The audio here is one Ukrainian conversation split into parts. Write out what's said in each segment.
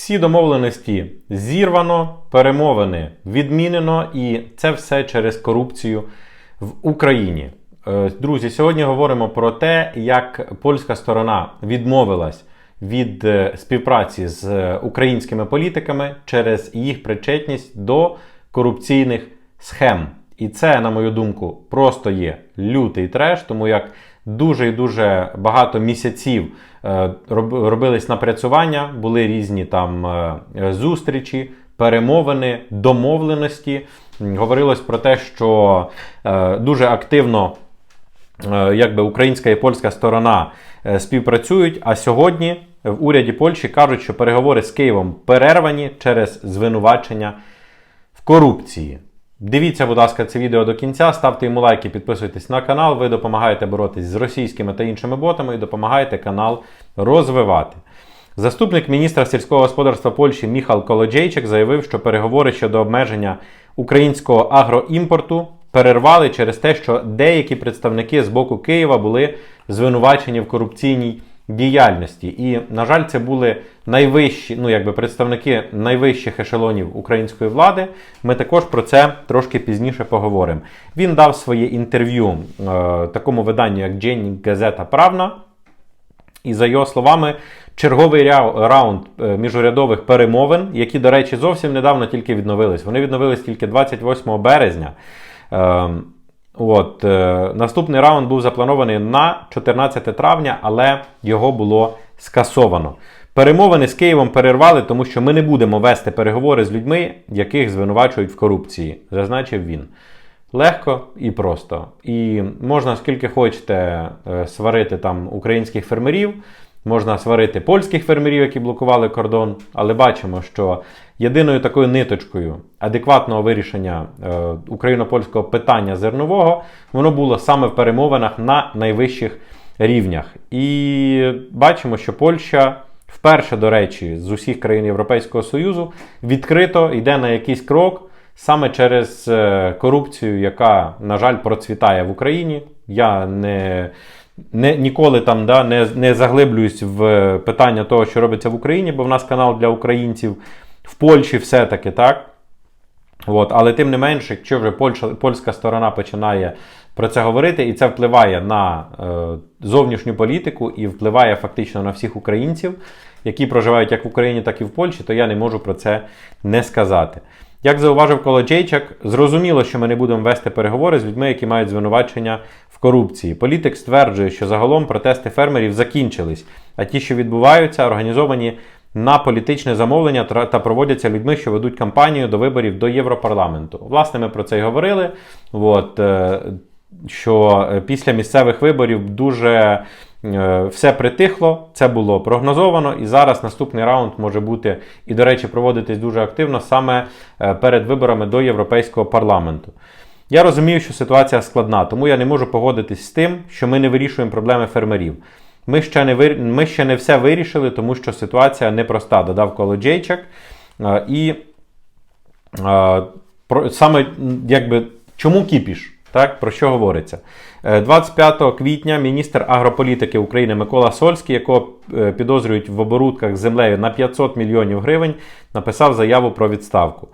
Всі домовленості зірвано, перемовини відмінено, і це все через корупцію в Україні. Е, Друзі, сьогодні говоримо про те, як польська сторона відмовилась від е, співпраці з е, українськими політиками через їх причетність до корупційних схем. І це, на мою думку, просто є лютий треш, тому як дуже і дуже багато місяців е, робились напрацювання, були різні там е, зустрічі, перемовини, домовленості. Говорилось про те, що е, дуже активно якби українська і польська сторона співпрацюють. А сьогодні в уряді Польщі кажуть, що переговори з Києвом перервані через звинувачення в корупції. Дивіться, будь ласка, це відео до кінця, ставте йому лайки, підписуйтесь на канал. Ви допомагаєте боротись з російськими та іншими ботами і допомагаєте канал розвивати. Заступник міністра сільського господарства Польщі Міхал Колоджейчик заявив, що переговори щодо обмеження українського агроімпорту перервали через те, що деякі представники з боку Києва були звинувачені в корупційній діяльності. І, на жаль, це були найвищі, ну якби представники найвищих ешелонів української влади. Ми також про це трошки пізніше поговоримо. Він дав своє інтерв'ю е, такому виданню, як Дженні Газета Правна. І за його словами, черговий раунд е, міжурядових перемовин, які, до речі, зовсім недавно тільки відновились. Вони відновились тільки 28 березня. От, е, наступний раунд був запланований на 14 травня, але його було скасовано. Перемовини з Києвом перервали, тому що ми не будемо вести переговори з людьми, яких звинувачують в корупції, зазначив він. Легко і просто. І можна скільки хочете е, сварити там українських фермерів, можна сварити польських фермерів, які блокували кордон, але бачимо, що єдиною такою ниточкою адекватного вирішення е, україно-польського питання зернового воно було саме в перемовинах на найвищих рівнях. І бачимо, що Польща. Вперше, до речі, з усіх країн Європейського Союзу відкрито йде на якийсь крок саме через е, корупцію, яка, на жаль, процвітає в Україні. Я не, не, ніколи там да, не, не заглиблююсь в питання того, що робиться в Україні, бо в нас канал для українців в Польщі все-таки так. От, але тим не менше, якщо вже Польща, польська сторона починає про це говорити, і це впливає на е, зовнішню політику і впливає фактично на всіх українців, які проживають як в Україні, так і в Польщі, то я не можу про це не сказати. Як зауважив Колоджейчак, зрозуміло, що ми не будемо вести переговори з людьми, які мають звинувачення в корупції. Політик стверджує, що загалом протести фермерів закінчились, а ті, що відбуваються, організовані на політичне замовлення та проводяться людьми, що ведуть кампанію до виборів до Європарламенту. Власне, ми про це і говорили. От, е, що е, після місцевих виборів дуже все притихло, це було прогнозовано, і зараз наступний раунд може бути і, до речі, проводитись дуже активно саме е, перед виборами до Європейського парламенту. Я розумію, що ситуація складна, тому я не можу погодитись з тим, що ми не вирішуємо проблеми фермерів. Ми ще не, вир... ми ще не все вирішили, тому що ситуація непроста, додав Колоджейчак. Е, І е, саме якби чому кіпіш? Так, про що говориться? Е, 25 квітня міністр агрополітики України Микола Сольський, якого е, підозрюють в оборудках з землею на 500 мільйонів гривень, написав заяву про відставку.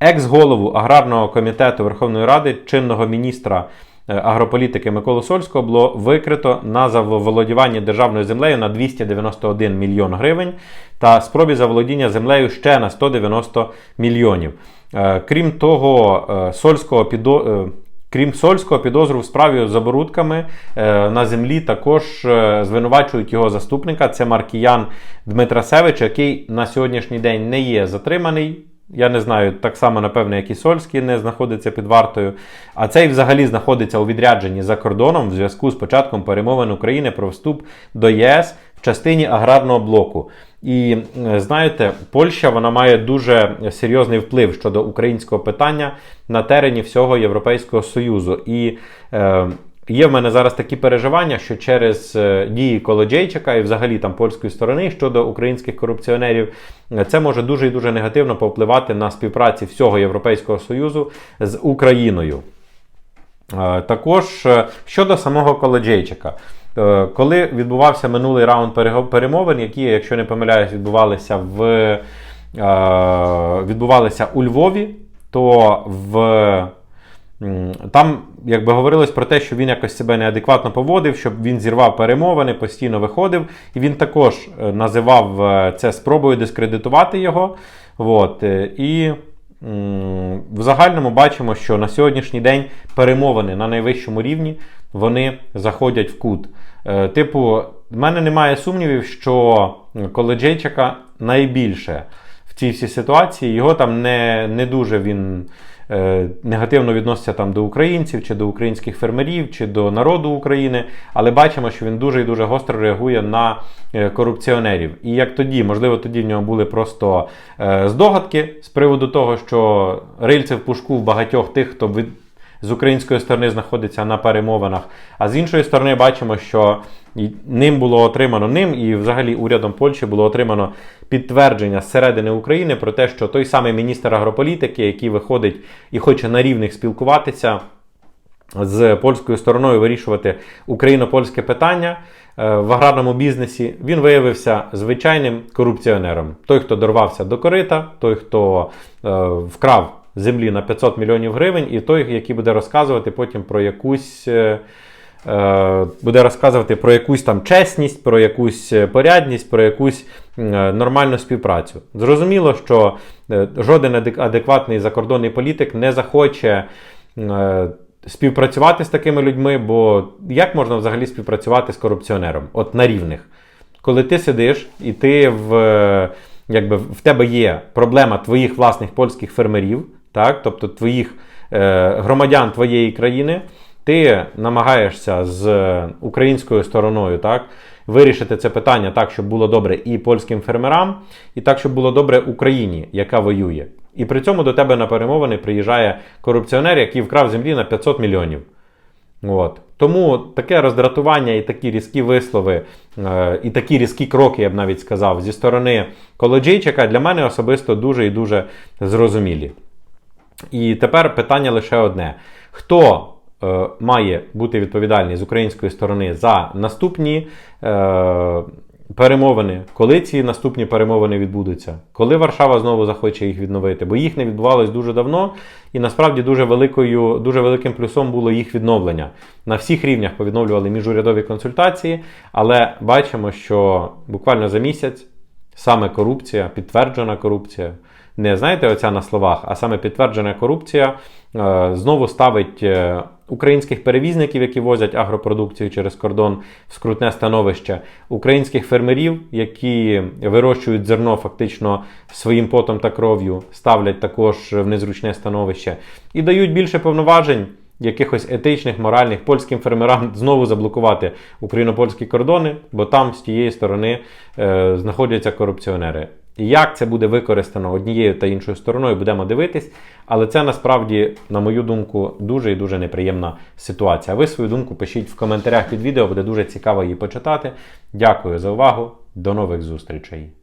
Екс-голову аграрного комітету Верховної Ради, чинного міністра е, агрополітики Миколу Сольського було викрито на заволодівання державною землею на 291 мільйон гривень та спробі заволодіння землею ще на 190 мільйонів. Е, Крім того, е, Сольського підо... Крім Сольського, підозру в справі з оборудками е, на землі також е, звинувачують його заступника. Це Маркіян Дмитрасевич, який на сьогоднішній день не є затриманий. Я не знаю, так само, напевно, як і Сольський не знаходиться під вартою. А цей взагалі знаходиться у відрядженні за кордоном в зв'язку з початком перемовин України про вступ до єС в частині аграрного блоку. І е, знаєте, Польща вона має дуже серйозний вплив щодо українського питання на терені всього Європейського Союзу. І е, Є в мене зараз такі переживання, що через е, дії Колоджейчика і взагалі там польської сторони щодо українських корупціонерів, е, це може дуже і дуже негативно повпливати на співпраці всього Європейського Союзу з Україною. Також щодо самого Колоджейчика. Е, Коли відбувався минулий раунд перемовин, які, якщо не помиляюсь, відбувалися в відбувалися у Львові, то в Там якби говорилось про те, що він якось себе неадекватно поводив, щоб він зірвав перемовини, постійно виходив. І він також е, називав е, це спробою дискредитувати його. От. е, І в загальному бачимо, що на сьогоднішній день перемовини на найвищому рівні вони заходять в кут. Е, Типу, в мене немає сумнівів, що Коледжейчика найбільше в цій всій ситуації. Його там не, не дуже він негативно відноситься там до українців, чи до українських фермерів, чи до народу України, але бачимо, що він дуже і дуже гостро реагує на е, корупціонерів. І як тоді, можливо, тоді в нього були просто е, здогадки з приводу того, що рильце в пушку в багатьох тих, хто від, з української сторони знаходиться на перемовинах. А з іншої сторони, бачимо, що ним було отримано ним, і взагалі урядом Польщі було отримано підтвердження зсередини України про те, що той самий міністр агрополітики, який виходить і хоче на рівних спілкуватися з польською стороною, вирішувати україно-польське питання. е, В аграрному бізнесі він виявився звичайним корупціонером. Той, хто дорвався до корита, той, хто е, вкрав землі на 500 мільйонів гривень, і той, який буде розказувати потім про якусь. е, е, Буде розказувати про якусь там чесність, про якусь е, порядність, про якусь нормальну співпрацю. Зрозуміло, що жоден адекватний закордонний політик не захоче співпрацювати з такими людьми, бо як можна взагалі співпрацювати з корупціонером? От на рівних. Коли ти сидиш і ти в, якби, в тебе є проблема твоїх власних польських фермерів, так? тобто твоїх е, громадян твоєї країни, ти намагаєшся з е, українською стороною так, вирішити це питання так, щоб було добре і польським фермерам, і так, щоб було добре Україні, яка воює. І при цьому до тебе на перемовини приїжджає корупціонер, який вкрав землі на 500 мільйонів. От. Тому таке роздратування і такі різкі вислови, е, і такі різкі кроки, я б навіть сказав, зі сторони Колоджейчика для мене особисто дуже і дуже зрозумілі. І тепер питання лише одне: хто е, має бути відповідальний з української сторони за наступні е, перемовини, коли ці наступні перемовини відбудуться, коли Варшава знову захоче їх відновити? Бо їх не відбувалось дуже давно, і насправді дуже великою, дуже великим плюсом було їх відновлення. На всіх рівнях повідновлювали міжурядові консультації, але бачимо, що буквально за місяць саме корупція, підтверджена корупція. Не знаєте, оця на словах, а саме підтверджена корупція е, знову ставить е, українських перевізників, які возять агропродукцію через кордон, в скрутне становище, українських фермерів, які вирощують зерно фактично своїм потом та кров'ю, ставлять також в незручне становище і дають більше повноважень якихось етичних, моральних польським фермерам знову заблокувати україно-польські кордони, бо там з тієї сторони е, знаходяться корупціонери. Як це буде використано однією та іншою стороною, будемо дивитись. Але це насправді, на мою думку, дуже і дуже неприємна ситуація. Ви свою думку пишіть в коментарях під відео, буде дуже цікаво її почитати. Дякую за увагу. До нових зустрічей.